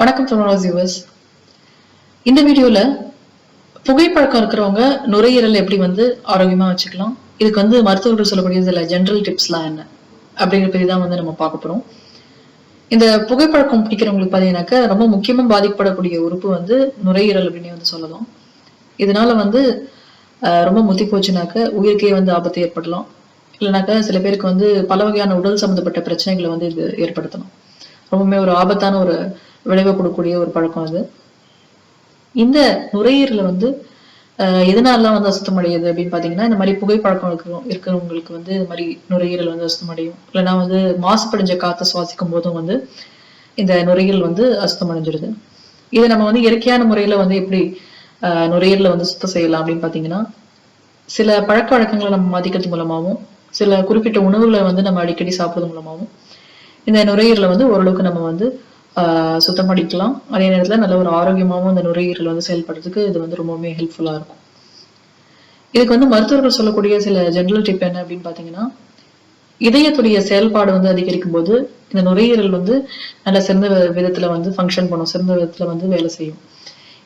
வணக்கம் தமிழ் வியூவர்ஸ் இந்த வீடியோல புகைப்பழக்கம் இருக்கிறவங்க நுரையீரல் எப்படி வந்து ஆரோக்கியமா வச்சுக்கலாம்? இதுக்கு வந்து மருத்துவர்கள் சொல்லக்கூடிய சில ஜென்ரல் டிப்ஸ்லாம் என்ன? அப்படிங்கிற பற்றி தான் வந்து நம்ம பார்க்க போறோம். இந்த புகைப்பழக்கம் பிடிக்கிறவங்களுக்கு பார்த்தீங்கன்னாக்க ரொம்ப முக்கியமா பாதிக்கப்படக்கூடிய உறுப்பு வந்து நுரையீரல் அப்படின்னு வந்து சொல்லலாம். இதனால வந்து ரொம்ப முத்தி போச்சுனாக்க உயிருக்கே வந்து ஆபத்து ஏற்படலாம். இல்லைனாக்கா சில பேருக்கு வந்து பல வகையான உடல் சம்மந்தப்பட்ட பிரச்சனைகளை வந்து இது ஏற்படுத்தலாம் ரொம்பவுமே ஒரு ஆபத்தான ஒரு விளைவை கொடுக்கக்கூடிய ஒரு பழக்கம் அது. இந்த நுரையீரல வந்து ஆஹ், எதனாலலாம் வந்து அசுத்தம் அடையுது அப்படின்னு பார்த்தீங்கன்னா இந்த மாதிரி புகைப்பழக்கம் இருக்கிறோம் இருக்கிறவங்களுக்கு வந்து இந்த மாதிரி நுரையீரல் வந்து அசுத்தம் அடையும் இல்லைன்னா வந்து மாசுபடிஞ்ச காற்றை சுவாசிக்கும் போதும் வந்து இந்த நுரையீரல் வந்து அசுத்தம் அடைஞ்சிருது இதை நம்ம வந்து இயற்கையான முறையில வந்து எப்படி ஆஹ், நுரையீரலை வந்து சுத்தம் செய்யலாம் அப்படின்னு பார்த்தீங்கன்னா சில பழக்க வழக்கங்களை நம்ம மாற்றிக்கிறது மூலமாகவும் சில குறிப்பிட்ட உணவுகளை வந்து நம்ம அடிக்கடி சாப்பிட்றது மூலமாகவும் இந்த நுரையீரலை வந்து ஓரளவுக்கு நம்ம வந்து சுத்தம் பண்ணிக்கலாம். அதே நேரத்தில் நல்ல ஒரு ஆரோக்கியமாகவும் அந்த நுரையீரல் வந்து செயல்படுறதுக்கு இது வந்து ரொம்பவுமே ஹெல்ப்ஃபுல்லாக இருக்கும். இதுக்கு வந்து மருத்துவர்கள் சொல்லக்கூடிய சில ஜென்ரல் டிப் என்ன அப்படின்னு பார்த்தீங்கன்னா இதயத்துடைய செயல்பாடு வந்து அதிகரிக்கும் போது இந்த நுரையீரல் வந்து நல்ல சிறந்த விதத்தில் வந்து ஃபங்க்ஷன் பண்ணும் சிறந்த விதத்தில் வந்து வேலை செய்யும்.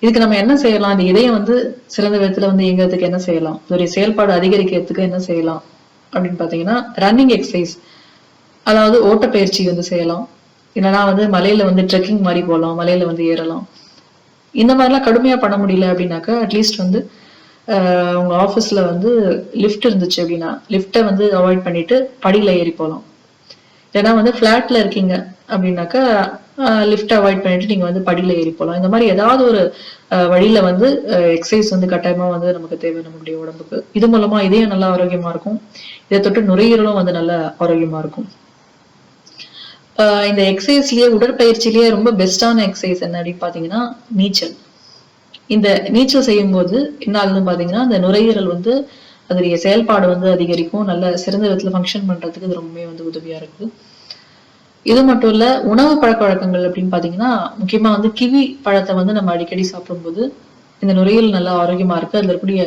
இதுக்கு நம்ம என்ன செய்யலாம்? அந்த இதயம் வந்து சிறந்த விதத்தில் வந்து இயங்குறதுக்கு என்ன செய்யலாம்? இதோடைய செயல்பாடு அதிகரிக்கிறதுக்கு என்ன செய்யலாம்? அப்படின்னு பார்த்தீங்கன்னா ரன்னிங் எக்ஸசைஸ் அதாவது ஓட்டப்பயிற்சி வந்து செய்யலாம். என்னன்னா வந்து மலையில வந்து ட்ரெக்கிங் மாதிரி போகலாம் மலையில வந்து ஏறலாம். இந்த மாதிரிலாம் கடுமையா பண்ண முடியல அப்படின்னாக்கா அட்லீஸ்ட் வந்து உங்கள் உங்க ஆஃபீஸ்ல வந்து லிஃப்ட் இருந்துச்சு அப்படின்னா லிஃப்ட்டை வந்து அவாய்ட் பண்ணிட்டு படியில ஏறி போகலாம் ஏன்னா வந்து ஃபிளாட்ல இருக்கீங்க அப்படின்னாக்கா லிஃப்ட் அவாய்ட் பண்ணிட்டு நீங்க வந்து படியில ஏறி போகலாம் இந்த மாதிரி ஏதாவது ஒரு வழியில் வழியில வந்து எக்ஸசைஸ் வந்து கட்டாயமா வந்து நமக்கு தேவை நம்மளுடைய உடம்புக்கு. இது மூலமா இதயம் நல்லா ஆரோக்கியமா இருக்கும். இதை தொட்டு நுரையீரலும் வந்து நல்லா ஆரோக்கியமா இருக்கும். இந்த எக்ஸசைஸ்லயே உடற்பயிற்சியிலேயே ரொம்ப பெஸ்டான எக்ஸசைஸ் என்ன அப்படின்னு பாத்தீங்கன்னா நீச்சல். இந்த நீச்சல் செய்யும்போது என்ன ஆகுதுன்னு பாத்தீங்கன்னா இந்த நுரையீரல் வந்து அதோடைய செயல்பாடு வந்து அதிகரிக்கும். நல்ல சிறந்த விதத்துல ஃபங்க்ஷன் பண்றதுக்கு இது ரொம்பவே வந்து உதவியா இருக்கு. இது மட்டும் இல்ல உணவு பழக்க வழக்கங்கள் அப்படின்னு பாத்தீங்கன்னா முக்கியமா வந்து கிவி பழத்தை வந்து நம்ம அடிக்கடி சாப்பிடும்போது இந்த நுரையீரல் நல்லா ஆரோக்கியமா இருக்கு. அதுல இருக்கக்கூடிய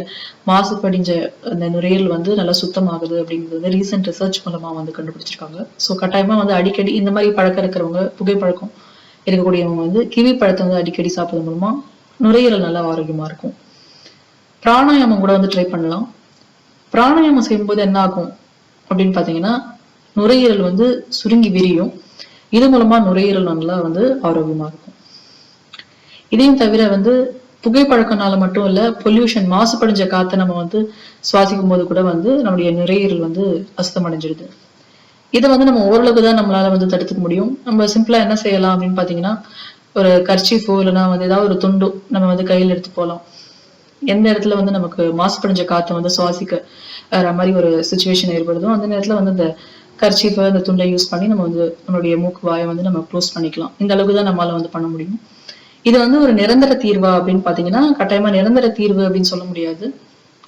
மாசு படிஞ்ச அந்த நுரையீரல் வந்து நல்லா சுத்தமாகுது அப்படிங்கிறது வந்து ரீசெண்ட் ரிசர்ச் மூலமா வந்து கண்டுபிடிச்சிருக்காங்க. ஸோ கட்டாயமா வந்து அடிக்கடி இந்த மாதிரி பழக்கம் இருக்கிறவங்க புகைப்பழக்கம் இருக்கக்கூடியவங்க வந்து கிவி பழத்தை வந்து அடிக்கடி சாப்பிட்றது மூலமா நுரையீரல் நல்லா ஆரோக்கியமா இருக்கும். பிராணாயாமம் கூட வந்து ட்ரை பண்ணலாம். பிராணாயாமம் செய்யும்போது என்ன ஆகும் அப்படின்னு பாத்தீங்கன்னா நுரையீரல் வந்து சுருங்கி விரியும். இது மூலமா நுரையீரல் நல்லா வந்து ஆரோக்கியமா இருக்கும். இதையும் தவிர வந்து புகைப்பழக்கம்னால மட்டும் இல்ல பொல்யூஷன் மாசுபடிஞ்ச காத்தை நம்ம வந்து சுவாசிக்கும் போது கூட வந்து நம்முடைய நுரையீரல் வந்து அஸ்தமடைஞ்சிடுது இதை வந்து நம்ம ஓரளவுக்கு தான் நம்மளால வந்து தடுத்துக்க முடியும். நம்ம சிம்பிளா என்ன செய்யலாம் அப்படின்னு பாத்தீங்கன்னா ஒரு கர்ச்சீஃபோ இல்லைன்னா வந்து ஏதாவது ஒரு துண்டு நம்ம வந்து கையில் எடுத்து போகலாம் எந்த இடத்துல வந்து நமக்கு மாசுபடிஞ்ச காற்றை வந்து சுவாசிக்க வர மாதிரி ஒரு சுச்சுவேஷன் ஏற்படுதோ அந்த நேரத்தில் வந்து இந்த கர்ச்சீஃபை அந்த துண்டை யூஸ் பண்ணி நம்ம வந்து நம்மளுடைய மூக்கு வாயை வந்து நம்ம க்ளோஸ் பண்ணிக்கலாம். இந்த அளவுக்கு தான் நம்மளால வந்து பண்ண முடியும். இது வந்து ஒரு நிரந்தர தீர்வா அப்படின்னு பாத்தீங்கன்னா கட்டாயமா நிரந்தர தீர்வு அப்படின்னு சொல்ல முடியாது.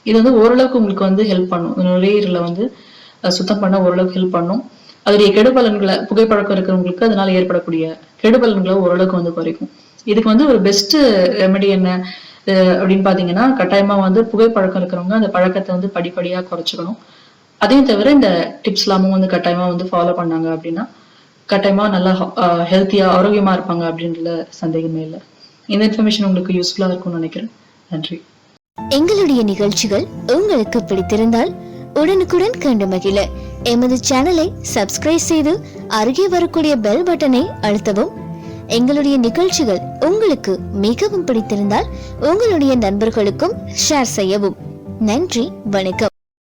இது வந்து ஓரளவுக்கு உங்களுக்கு வந்து ஹெல்ப் பண்ணும். இந்த நுரையீரலை வந்து சுத்தம் பண்ண ஓரளவுக்கு ஹெல்ப் பண்ணும். அதோடைய கெடுபலன்களை புகைப்பழக்கம் இருக்கிறவங்களுக்கு அதனால ஏற்படக்கூடிய கெடுபலன்களை ஓரளவுக்கு வந்து குறைக்கும். இதுக்கு வந்து ஒரு பெஸ்ட் ரெமெடி என்ன அப்படின்னு பாத்தீங்கன்னா கட்டாயமா வந்து புகைப்பழக்கம் இருக்கிறவங்க அந்த பழக்கத்தை வந்து படிப்படியா குறைச்சிக்கணும். அதையும் தவிர இந்த டிப்ஸ் எல்லாமும் வந்து கட்டாயமா வந்து ஃபாலோ பண்ணாங்க அப்படின்னா கட்டாயமா நல்லா ஹெல்த்தியா ஆரோக்கியமா இருப்பாங்க அப்படின்றதுல சந்தேகமே இல்லை. இந்த இன்ஃபர்மேஷன் உங்களுக்கு யூஸ்ஃபுல்லா இருக்கும்னு நினைக்கிறேன். நன்றி. எங்களுடைய நிகழ்ச்சிகள் உங்களுக்கு பிடித்திருந்தால் உடனுக்குடன் கண்டு மகிழ. எமது சேனலை சப்ஸ்கிரைப் செய்து அருகே வரக்கூடிய பெல் பட்டனை அழுத்தவும். எங்களுடைய நிகழ்ச்சிகள் உங்களுக்கு மிகவும் பிடித்திருந்தால் உங்களுடைய நண்பர்களுக்கும் ஷேர் செய்யவும். நன்றி வணக்கம்.